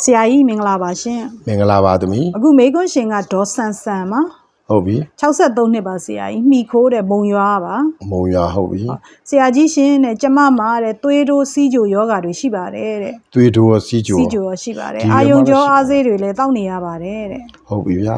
ဆရာကြီးမင်္ဂလာပါရှင်မင်္ဂလာပါသမီးအခုမေကွန်းရှင်ကဒေါ်ဆန်ဆန်ပါဟုတ်ပြီ63နှစ်ပါဆရာကြီးမိခိုးတဲ့မုံရွာပါမုံရွာဟုတ်ပြီဆရာကြီးရှင်တဲ့ကျမမှာတဲ့သွေးတိုးစီးကြိုယောဂါတွေရှိပါတယ်တဲ့သွေးတိုးစီးကြိုစီးကြိုရောရှိပါတယ်ဒီအာရောယုံကြောရှိပါအားဆေးတွေလည်းတောက်နေရပါတယ်တဲ့ဟုတ်ပြီဗျာ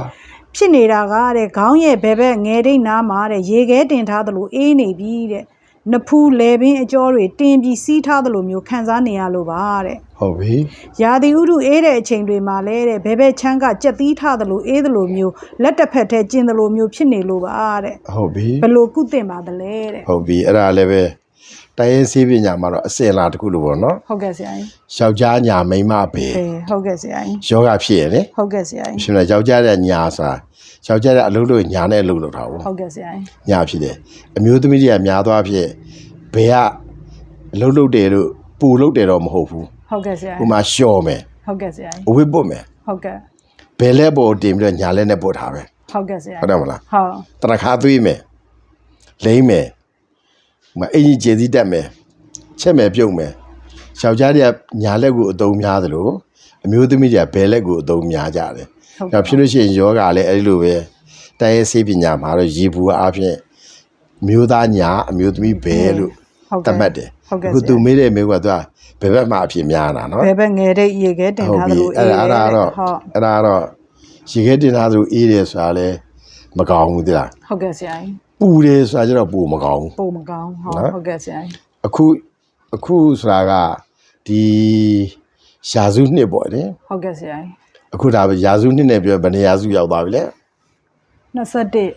ဖြစ်နေတာကတဲ့ခေါင်းရဲ့ဘဲဘက်ငယ်ဒိတ်နားမှာတဲ့ရေခဲတင်ထားသလိုအေးနေပြီတဲ့ နဖူးလေပင်အကျော်တွေတင်ပြီးစီးထားသလိုမျိုးခံစားနေရလို့ပါတဲ့ဟုတ်ပြီရာသီဥတုအေးတဲ့အချိန်တွေမှာလဲတဲ့ဘဲဘဲချမ်းကကြက်သီးထားသလိုအေးသလိုမျိုးလက်တစ်ဖက်ထဲကျင်သလိုမျိုးဖြစ်နေလို့ပါတဲ့ဟုတ်ပြီဘယ်လို့ကုသင့်ပါသလဲတဲ့ဟုတ်ပြီအဲ့ဒါလည်းပဲ တိုင်းရင်းဆေးပညာမှာတော့အစင်လာတစ်ခုလိုပေါ့နော်ဟုတ်ကဲ့ဆရာကြီးယောက်ျားညာမိန်းမပဲအေးဟုတ်ကဲ့ဆရာကြီးယောဂဖြစ်ရလေဟုတ်ကဲ့ဆရာကြီးရှင်လည်းယောက်ျားတဲ့ညာဆိုတာယောက်ျားတဲ့အလုပ်လို့ညာနဲ့အလုပ်လုပ်တာပေါ့ဟုတ်ကဲ့ဆရာကြီးညာဖြစ်တယ်အမျိုးသမီးတွေကများသွားဖြစ်ဘယ်ကအလုပ်လုပ်တယ်လို့ပူလုပ်တယ်တော့မဟုတ်ဘူးဟုတ်ကဲ့ဆရာဟိုကြီးမှာလျှော်မယ်ဟုတ်ကဲ့ဆရာကြီးအဝတ်ပုတ်မယ်ဟုတ်ကဲ့ဘယ်လက်ပေါ်တင်ပြီးတော့ညာလက်နဲ့ပုတ်ထားပဲဟုတ်ကဲ့ဆရာဟုတ်တယ်မလားဟုတ်တရခါသွေးမယ်လိမ့်မယ် မအင်ကြီးကျေစီတက်မယ်ချက်မယ်ပြုတ်မယ်ယောက်ျားတွေကညာလက်ကိုအသုံးများသလိုအမျိုးသမီးတွေကဘယ်လက်ကိုအသုံးများကြတယ်ဟုတ်။ဒါဖြစ်လို့ရှိရင်ယောဂလည်းအဲ့ဒီလိုပဲတိုင်းရေးဆေးပညာမှာတော့ရေဘူးအားဖြင့်အမျိုးသားညာအမျိုးသမီးဘယ်လို့ဟုတ်သကဲ့တ်မှတ်တယ်ဟုတ်ကဲ့အခုဆသူရာမေးတဲ့မေးခွန်းကသူကဘယ်ဘက်မှာအဖြစ်များတာနော်ဘဲဘဲငယ်တဲ့ရေခဲတင်ဟုတ်ထားသပြီလိုအဲ့ဒါအဲ့ဒါတော့ဟုတ်အဲ့ဒါတော့ရေခဲတင်ထားသူအေးတယ်ဆိုတာလည်းမကောင်းဘူးတိလားဟုတ်ကဲ့ဆရာကြီး ပူတယ်ဆိုတာကျတော့ပူမကောင်းဘူးပုံမကောင်းဟုတ်နော်ဟုတ်ကဲ့ဆရာကြီးအခုအခုဆိုတာကဒီရာစုနှစ်ပေါ့လေဟုတ်ကဲ့ဆရာကြီးအခုဒါပဲရာစုနှစ်နဲ့ပြောဘယ်နေရာစုရောက်သွားပြီလဲ21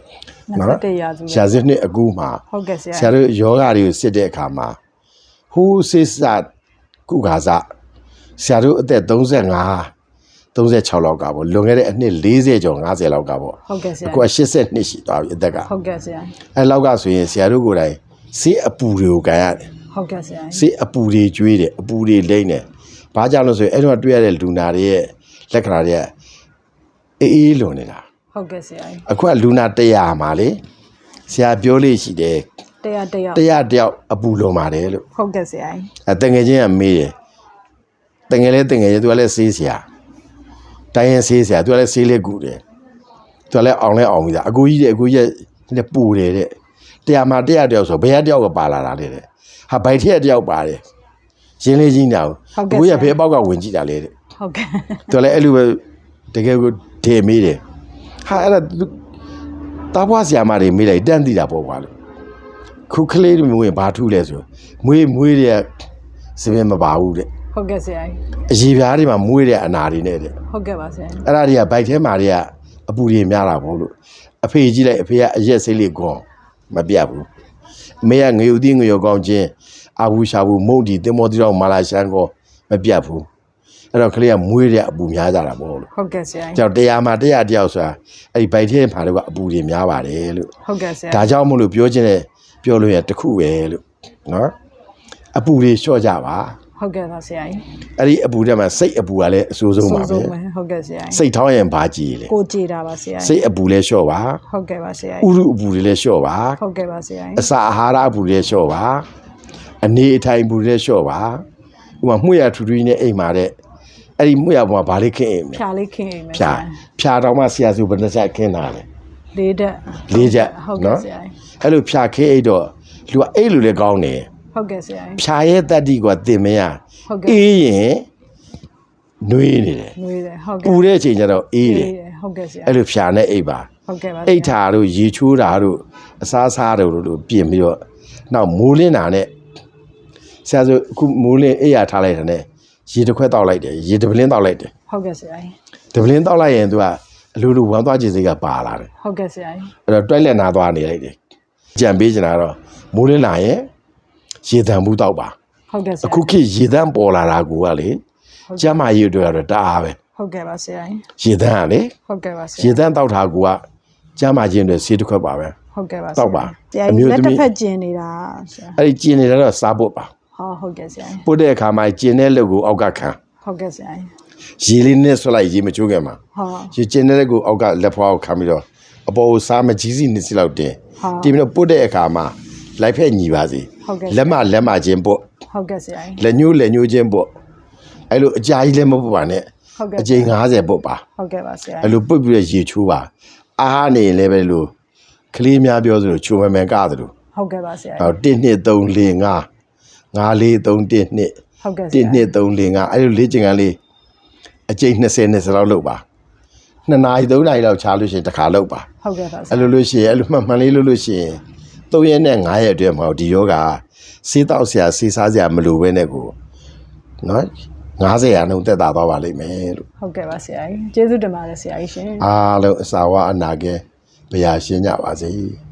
21ရာစုရာစုနှစ်အခုမှဟုတ်ကဲ့ဆရာဆရာတို့ယောဂါတွေကိုစစ်တဲ့အခါမှာဟိုးစစ်စကုခါစဆရာတို့အသက်35 36လောက်ကပေါ့လွန်ခဲ့တဲ့အနှစ်40ကျော်50လောက်ကပေါ့ဟုတ်ကဲ့ဆရာအခုက80နှစ်ရှိသွားပြီအသက်ကဟုတ်ကဲ့ဆရာအဲလောက်ကဆိုရင်ဆရာတို့ကိုယ်တိုင်စေးအပူတွေကိုကန်ရတယ်ဟုတ်ကဲ့ဆရာစေးအပူတွေကျွေးတယ်အပူတွေလိမ့်တယ်ဘာကြောင့်လို့ဆိုရင်အဲ့တော့တွေ့ရတဲ့လူနာတွေရဲ့လက္ခဏာတွေကအေးအေးလွန်နေတာဟုတ်ကဲ့ဆရာအခုကလူနာ100မှာလေဆရာပြောလို့ရှိတယ်တရားတရား100တယောက်အပူလွန်ပါတယ်လို့ဟုတ်ကဲ့ဆရာအဲတငယ်ချင်းကမေးတယ်တငယ်လဲတငယ်ချင်းသူကလည်းဆေးဆရာ တိုင်းရင်ဆေးဆရာသူကလည်းဆေးလေးကူတယ်သူကလည်းအောင်လဲအောင်ပြီသားအကူကြီးတဲ့အကူကြီးကလည်းပူတယ်တဲ့တရားမှာတရားတယောက်ဆိုဘယ်ကတယောက်ကပါလာတာလဲတဲ့ဟာဘိုက်ထက်တယောက်ပါတယ်ရင်းလေးကြီးနာကိုကိုကဘယ်ပေါက်ကဝင်ကြည့်တာလဲတဲ့ဟုတ်ကဲ့သူလည်းအဲ့လိုပဲတကယ်ကိုဒေမေးတယ်ဟာအဲ့ဒါသူတားပွားဆရာမတွေမေးလိုက်တန်းသိတာပေါ့ကွာလို့ခုကလေးတွေမျိုးရင်ဘာထူးလဲဆိုမွေးမွေးတဲ့စပင်းမပါဘူးတဲ့ ဟုတ်ကဲ့ဆရာအရေပြားတွေမှာမွေးတဲ့အနာတွေနဲ့တဲ့ဟုတ်ကဲ့ပါဆရာအဲ့ဒါတွေကဘိုက်ထဲမှာတွေကအပူတွေများတာပေါ့လို့အဖေကြီးလိုက်အဖေကအရက်စိတ်လေးကွန်မပြတ်ဘူးအမေကငရုတ်သီးငရုတ်ကောင်းချင်းအာဘူးရှာဘူးမုတ်ဒီတင်မောတိတော့မာလာရှန်ကောမပြတ်ဘူးအဲ့တော့ကလေးကမွေးတဲ့အပူများကြတာပေါ့လို့ဟုတ်ကဲ့ဆရာကြောက်တရားမှာတရားတယောက်ဆိုတာအဲ့ဒီဘိုက်ထဲမှာတော့အပူတွေများပါတယ်လို့ဟုတ်ကဲ့ဆရာဒါကြောင့်မို့လို့ပြောချင်တဲ့ပြောလို့ရတစ်ခုပဲလို့နော်အပူတွေလျှော့ကြပါ ဟုတ်ကဲ့ပါဆရာအဲ့ဒီအပူထဲမှာစိတ်အပူကလည်းအဆိုးဆုံးပါပဲဆုံးပဲဟုတ်ကဲ့ဆရာစိတ်ထောင်းရင်ဘာကြည်လဲကိုကြည်တာပါဆရာစိတ်အပူလည်းလျှော့ပါဟုတ်ကဲ့ပါဆရာဥရုအပူတွေလည်းလျှော့ပါဟုတ်ကဲ့ပါဆရာအစာအာဟာရအပူတွေလည်းလျှော့ပါအနေအထိုင်အပူတွေလည်းလျှော့ပါဥပမာမှုရထူထူကြီးနဲ့အိမ်မှာတဲ့အဲ့ဒီမှုရပေါ်မှာဘာလေးခင်းအိမ်မလဲဖြာလေးခင်းအိမ်မယ်ဖြာဖြာတော့မှဆရာစုဘယ်နှချက်ခင်းတာလဲလေးတက်လေးချက်ဟုတ်ကဲ့နော်ဆရာအဲ့လိုဖြာခဲအိတ်တော့လူကအိတ်လူလည်းကောင်းတယ် ဟုတ်ကဲ့ဆရာဖြာရဲ့တက်တိကတင်မရဟုတ်ကဲ့အေးရင်နှွေးနေတယ်နှွေးတယ်ဟုတ်ပူကဲ့တဲ့အချိန်ကျတော့အေးတယ်ဟုတ်ကဲ့ဆရာအဲ့လိုဖြာနဲ့အိတ်ပါဟုတ်ကဲ့ပါအိတ်ထာတို့ရေချိုးတာတို့အစားစားတို့တို့ပြင်ပြီးတော့နောက်မိုးလင်းတာနဲ့ဆရာဆိုအခုမိုးလင်းအိတ်ရထားလိုက်တာနဲ့ရေတစ်ခွက်တောက်လိုက်တယ်ရေတစ်ပလင်းတောက်လိုက်တယ်ဟုတ်ကဲ့ဆရာတစ်ပလင်းတောက်လိုက်ရင်သူကအလိုလိုဝမ်းသွားခြင်းစိတ်ကပါလာတယ်ဟုတ်ကဲ့ဆရာအဲ့တော့တွိုက်လက်နာသွားနေလိုက်တယ်ကြံပေးချင်တာတော့မိုးလင်းလာရင် ရေတံမှုတောက်ပါဟုတ်ကဲ့ဆရာအခုခေတ်ရေတန်းပေါ်လာတာကိုကလေကျမ်းမာရေးအတွက်ကတော့တအားပဲဟုတ်ကဲ့ပါဆရာရေတန်းကလေဟုတ်ကဲ့ပါဆရေရာတန်းတောက်တာကိုကကျမ်းမာခြင်းအတွက်ဆေးတစ်ခွက်ပါပဲဟုတ်ကဲ့ပါတောက်ပါဆရာအမျိုးလက်သမီးတစ်ဖက်ကျင်နေတာဆရာအဲ့ဒီကျင်နေတာတော့စားဖို့ပါဟောဟုတ်ကဲ့ဆရာပုတ်တဲ့အခါမှာကျင်တဲ့လက်ကိုအောက်ကခံဟုတ်ကဲ့ဆရာရေလေးနဲ့ဆွလိုက်ရေမချိုးခင်မှာဟောရေကျင်တဲ့လက်ကိုအောက်ကလက်ဖွားကိုခံပြီးတော့အပေါ်ကိုစားမကြီးစီနှစ်စီလောက်တင်ဟုတ်တင်ပြီးတော့ပုတ်တဲ့အခါမှာ လိုက်ဖက်ညီပါစေဟုတ်ကဲ့ လက်မလက်မချင်းပုတ်ဟုတ်ကဲ့ဆရာလက်ညှိုးလက်ညှိုးချင်းပုတ်အဲ့လိုအကြာကြီးလည်းမပုတ်ပါနဲ့ဟုတ်ကဲ့အချိန်90ပုတ်ပါဟုတ်ကဲ့ပါဆရာအဲ့လိုပုတ်ပြီးတော့ရေချိုးပါအားနေရင်လည်းပဲလို့ကလေးများပြောသလိုချိုးမယ်မယ်ကသလိုဟုတ်ကဲ့ပါဆရာဟော1 2 3 4 5 5 4 3 1 2 ဟုတ်ကဲ့ဆရာ1 2 3 4 5အဲ့လိုလေ့ကျင့်ခန်းလေးအချိန်20 20လောက်လုပ်ပါ2နာရီ3နာရီလောက်ချားလို့ရှိရင်တစ်ခါလုပ်ပါဟုတ်ကဲ့ပါဆရာအဲ့လိုလို့ရှိရင်အဲ့လိုမှန်မှန်လေးလုပ်လို့ရှိရင် 3ရက်နဲ့5ရက်အတွင်းမှာဒီယောဂစေးတောက်ဆရာစေးစားဆရာမလိုဘဲနဲ့ကိုနော်90ရာနှုန်းတက်တာသွားပါလိမ့်မယ်လို့ဟုတ်ကဲ့ပါဆရာကြီးကျေးဇူးတင်ပါတယ်ဆရာကြီးရှင်အားလုံးအစာဝအနာကဲဘုရားရှင်းကြပါစေ။